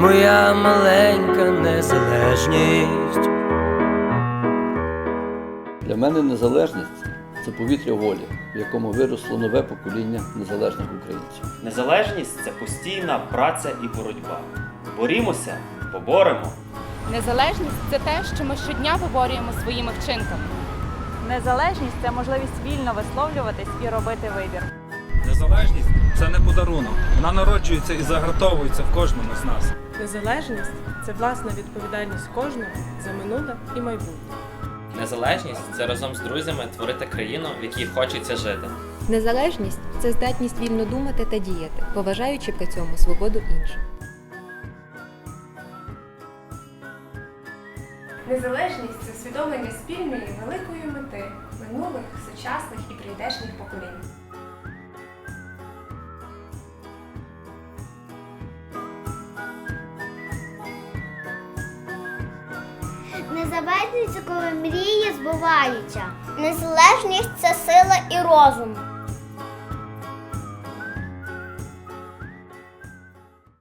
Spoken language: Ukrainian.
моя маленька незалежність. Для мене незалежність це повітря волі, в якому виросло нове покоління незалежних українців. Незалежність це постійна праця і боротьба. Борімося, поборемо. Незалежність це те, що ми щодня виборюємо своїми вчинками. Незалежність це можливість вільно висловлюватись і робити вибір. Незалежність це не подарунок. Вона народжується і загартовується в кожному з нас. Незалежність це власна відповідальність кожного за минуле і майбутнє. Незалежність це разом з друзями творити країну, в якій хочеться жити. Незалежність це здатність вільно думати та діяти, поважаючи при цьому свободу інших. Незалежність це усвідомлення спільної великої мети минулих, сучасних і прийдешніх поколінь. Незалежність коли мрії збуваються. Незалежність це сила і розум.